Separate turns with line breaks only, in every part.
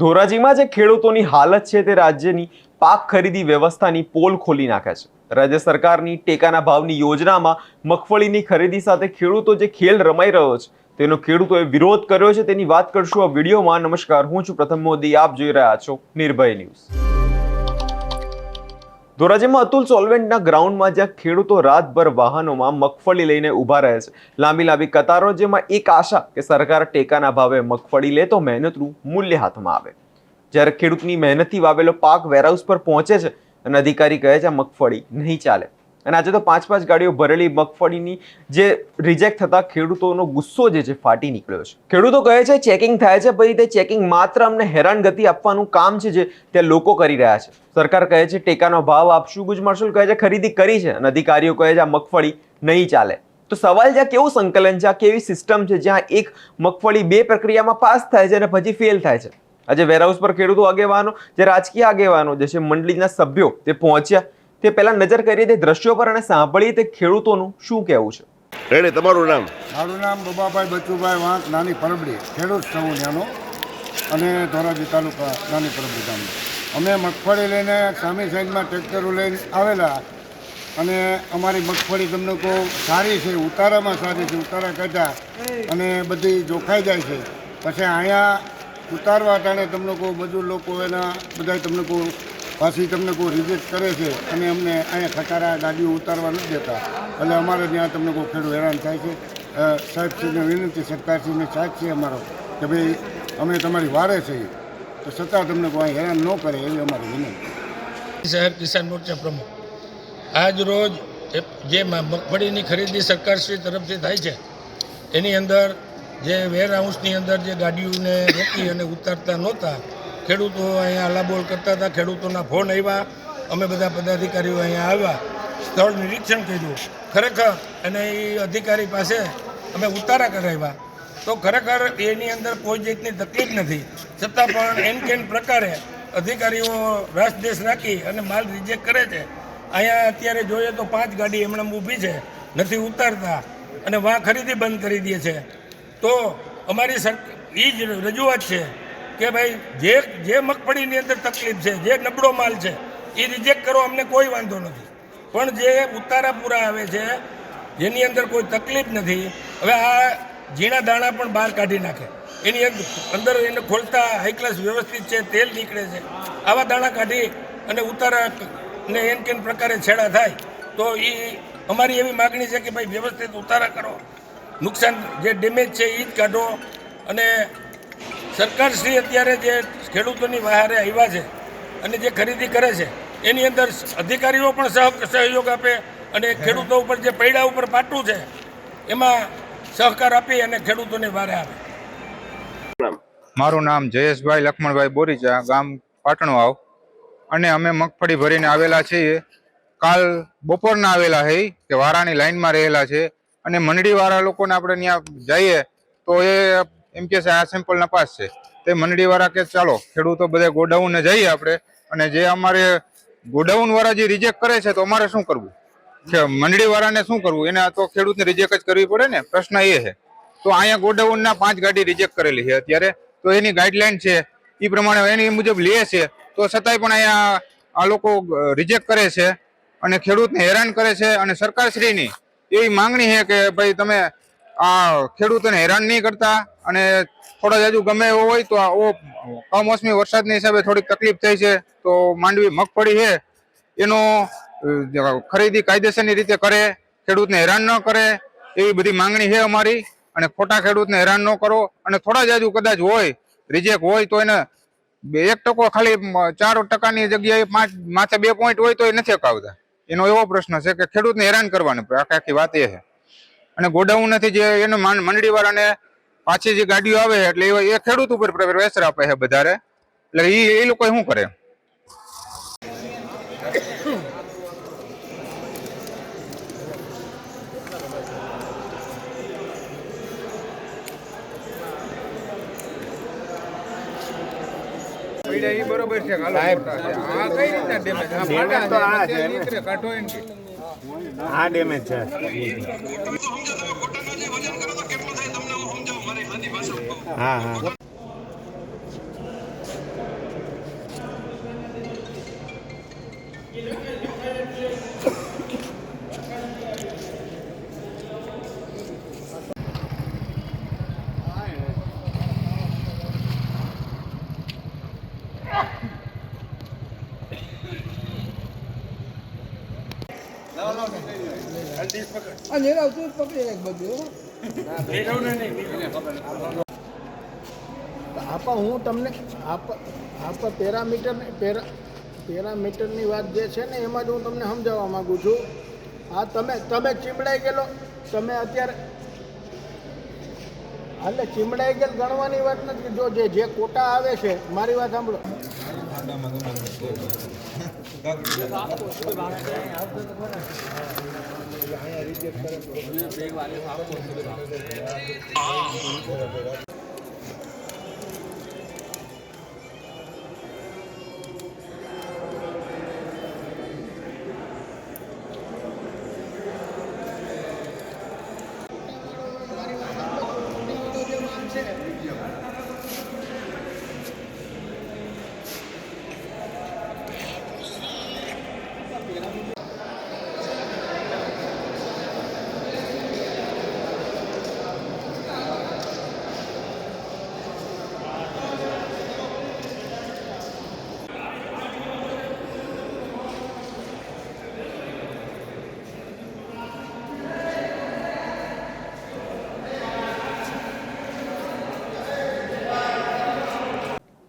ધોરાજીમાં જે ખેડૂતોની હાલત છે તે રાજ્યની પાક ખરીદી વ્યવસ્થાની પોલ ખોલી નાખે છે. રાજ્ય સરકારની ટેકાના ભાવની યોજનામાં મગફળીની ખરીદી સાથે ખેડૂતો જે ખેલ રમાઈ રહ્યો છે, તેનો ખેડૂતોએ વિરોધ કર્યો છે. તેની વાત કરશું આ વિડીયોમાં. નમસ્કાર, હું છું પ્રથમ મોદી. આપ જોઈ રહ્યા છો નિર્ભય ન્યૂઝ. ધોરાજીમાં અતુલ સોલ્વેન્ટના ગ્રાઉન્ડમાં જ્યાં ખેડૂતો રાતભર વાહનોમાં મગફળી લઈને ઊભા રહે છે. લાંબી લાંબી કતારો, જેમાં એક આશા કે સરકાર ટેકાના ભાવે મગફળી લે તો મહેનતનું મૂલ્ય હાથમાં આવે. જ્યારે ખેડૂતની મહેનતથી વાવેલો પાક વેરહાઉસ પર પહોંચે છે અને અધિકારી કહે છે મગફળી નહીં ચાલે. અને આજે તો પાંચ પાંચ ગાડીઓ ભરેલી મગફળીની જે રિજેક્ટ થતા ખેડૂતોનો ગુસ્સો જે છે ફાટી નીકળ્યો છે. ખેડૂતો કહે છે ચેકિંગ થાય છે પછી તે ચેકિંગ માત્ર અમને હેરાનગતિ આપવાનું કામ છે જે ત્યાં લોકો કરી રહ્યા છે. સરકાર કહે છે, ટેકાનો ભાવ આપશું ગુજ મહેસૂલ કહે છે, ખરીદી કરી છે. અને અધિકારીઓ કહે છે, આ મગફળી નહીં ચાલે. તો સવાલ જ્યાં કેવું સંકલન છે? આ કેવી સિસ્ટમ છે જ્યાં એક મગફળી બે પ્રક્રિયામાં પાસ થાય છે અને પછી ફેલ થાય છે? આજે વેરહાઉસ પર ખેડૂતો આગેવાનો, જે રાજકીય આગેવાનો જે છે, મંડળીના સભ્યો તે પહોંચ્યા તે પહેલા નજર કરીએ તે દ્રશ્યો પર અને સાંભળીએ તે ખેડૂતોનું શું કહેવું છે?
રેડે તમારું નામ?
મારું નામ બબાભાઈ બચુભાઈ વાંક નાની પરબડી ખેડૂત સૌ ત્યાંનો અને ધોરાજી તાલુકા નાની પરબડી ગામ. અમે મગફળી લઈને સામી સાઈડમાં ટ્રેક્ટરો લઈને આવેલા અને અમારી મગફળી તમને કહો સારી છે ઉતારામાં સારી છે ઉતારા કાઢ્યા અને બધી જોખાઈ જાય છે. પછી અહીંયા ઉતારવા ટાણે તમને કહું બધું લોકો એના બધા તમને કહું પાછી તમને કોઈ રિજેક્ટ કરે છે, અને અમને અહીંયા ખટારા ગાડીઓ ઉતારવા નથી દેતા. એટલે અમારે ત્યાં તમને કોઈ ખેડૂત હેરાન થાય છે. સાહેબશ્રીને વિનંતી, સરકારશ્રીને સાથ છે અમારો, કે ભાઈ, અમે તમારી વારે છીએ તો છતાં તમને કોઈ હેરાન ન કરે એવી અમારી વિનંતી.
શહેર કિસાન મોરચા પ્રમુખ. આજ રોજ જે મગફળીની ખરીદી સરકારશ્રી તરફથી થાય છે, એની અંદર જે વેરહાઉસની અંદર જે ગાડીઓને રોકી અને ઉતારતા નહોતા ખેડૂતો અહીંયા હલાબોલ કરતા હતા, ખેડૂતોના ફોન આવ્યા. અમે બધા પદાધિકારીઓ અહીંયા આવ્યા. સ્થળ નિરીક્ષણ કર્યું. ખરેખર અને એ અધિકારી પાસે અમે ઉતારા કરાવ્યા. તો ખરેખર એની અંદર કોઈ જાતની તકલીફ નથી. છતાં પણ એન કેન પ્રકારે અધિકારીઓ રાસદેશ રાખી અને માલ રિજેક્ટ કરે છે. અહીંયા અત્યારે જોઈએ તો પાંચ ગાડી એમણે ઊભી છે. નથી ઉતારતા અને વાં ખરીદી બંધ કરી દે છે. તો અમારી સર એ જ રજૂઆત છે. કે ભાઈ, જે જે મગફળીની અંદર તકલીફ છે, જે નબળો માલ છે, એ રિજેક્ટ કરો, અમને કોઈ વાંધો નથી. પણ જે ઉતારાપુરા આવે છે, જેની અંદર કોઈ તકલીફ નથી, હવે આ ઝીણા દાણા પણ બહાર કાઢી નાખે. એની અંદર એને ખોલતા હાઈ ક્લાસ વ્યવસ્થિત છે, તેલ નીકળે છે. આવા દાણા કાઢી અને ઉતારા ને એન કેન પ્રકારે છેડા થાય, તો એ અમારી એવી માગણી છે કે ભાઈ વ્યવસ્થિત ઉતારા કરો. નુકસાન, જે ડેમેજ છે એ જ કાઢો અને સરકારશ્રી અત્યારે જે ખેડૂતોની વહારે આવ્યા છે અને જે ખરીદી કરે છે, એની અંદર અધિકારીઓ પણ સહ સહયોગ આપે અને ખેડૂતો ઉપર જે પૈડા ઉપર પાટું છે, એમાં સહકાર આપી અને ખેડૂતોની વારે આવે.
મારું નામ જયેશભાઈ લક્ષ્મણભાઈ બોરીચા, ગામ પાટણો આવ. અને અમે મગફળી ભરીને આવેલા છીએ. કાલ બપોરના આવેલા હે કે વારાની લાઈનમાં રહેલા છે. અને મંડળીવાળા લોકોને આપણે ત્યાં જઈએ, તો એ એમ કે છે, આ સેમ્પલ નપાસ છે. તે મંડળીવાળા કે ચાલો, ખેડૂતો બધે ગોડાઉનને જઈએ આપણે, અને જે અમારે ગોડાઉન વાળા જે રિજેક્ટ કરે છે, તો અમારે શું કરવું? કે મંડળીવાળાને શું કરવું? એને તો ખેડૂતને રિજેક્ટ જ કરવી પડે ને? પ્રશ્ન એ છે. તો અહીંયા ગોડાઉનના પાંચ ગાડી રિજેક્ટ કરેલી છે અત્યારે. તો એની ગાઈડલાઈન છે એ પ્રમાણે એની મુજબ લે છે. તો છતાંય પણ અહીંયા આ લોકો રિજેક્ટ કરે છે, અને ખેડૂતને હેરાન કરે છે, અને સરકારશ્રીની એવી માંગણી છે કે, ભાઈ, તમે આ ખેડૂતોને હેરાન નહીં કરતા અને થોડા જાજુ ગમે એવો હોય તો આ કમોસમી વરસાદની હિસાબે થોડીક તકલીફ થઈ છે, તો માંડવી મગફળી છે, એનો ખરીદી કાયદેસરની રીતે કરે, ખેડૂતને હેરાન ન કરે, એવી બધી માંગણી છે અમારી, અને ખોટા ખેડૂતને હેરાન ન કરો, અને થોડા જાજુ કદાચ હોય રિજેક્ટ હોય તો એને એક ટકો ખાલી ચાર ટકાની જગ્યાએ પાંચ, માથે બે પોઈન્ટ હોય તો એ નથી અકાવતા. એનો એવો પ્રશ્ન છે કે ખેડૂતને હેરાન કરવાનું આખી આખી વાત એ છે. અને ગોડાઉન નથી જે એને મંડળી વાળાને પાછી જે ગાડીઓ આવે એટલે એ એ ખેડૂત ઉપર પ્રેશર આપે છે વધારે એટલે એ એ લોકો શું કરે? બરોબર છે. આ કઈ રીતના ડેમેજ કાઢો
આ ડેમેજ છે હા હા અને એના ઉપર પકડી રાખ બધું
આપા, હું તમને આપ આપ પેરામીટર પેરા પેરામીટરની વાત જે છે ને, એમાં જ હું તમને સમજાવવા માગું છું. આ તમે તમે ચીમડાઈ ગયેલો. તમે અત્યારે એટલે ચીમડાઈ ગયેલ ગણવાની વાત નથી. જો જે જે કોટા આવે છે, મારી વાત સાંભળો. અહીંયા રિજેક્ટ કરે.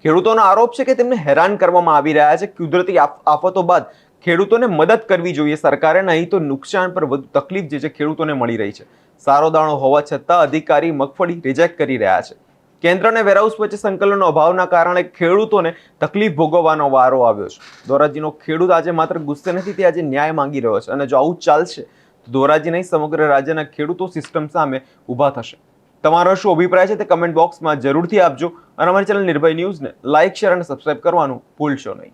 ખેડૂતોનો આરોપ છે કે તેમને હેરાન કરવામાં આવી રહ્યા છે. કુદરતી આફ- આફતો બાદ ખેડૂતોને મદદ કરવી જોઈએ. સરકારે નહીં તો નુકસાન પર વધુ તકલીફ જે છે ખેડૂતોને મળી રહી છે. સારો દાણો હોવા છતાં અધિકારી મગફળી રિજેક્ટ કરી રહ્યા છે. કેન્દ્ર અને વેરહાઉસ વચ્ચે સંકલનનો અભાવના કારણે ખેડૂતોને તકલીફ ભોગવવાનો વારો આવ્યો છે. ધોરાજીનો ખેડૂત આજે માત્ર ગુસ્સે નથી, તે આજે ન્યાય માંગી રહ્યો છે. અને જો આવું ચાલશે, તો ધોરાજી નહીં, સમગ્ર રાજ્યના ખેડૂતો સિસ્ટમ સામે ઊભા થશે. તમારો શું અભિપ્રાય છે તે કમેન્ટ બોક્સમાં જરૂરથી આપજો. અને અમારી ચેનલ નિર્ભય ન્યૂઝને લાઇક શેર અને સબસ્ક્રાઇબ કરવાનું ભૂલશો નહીં.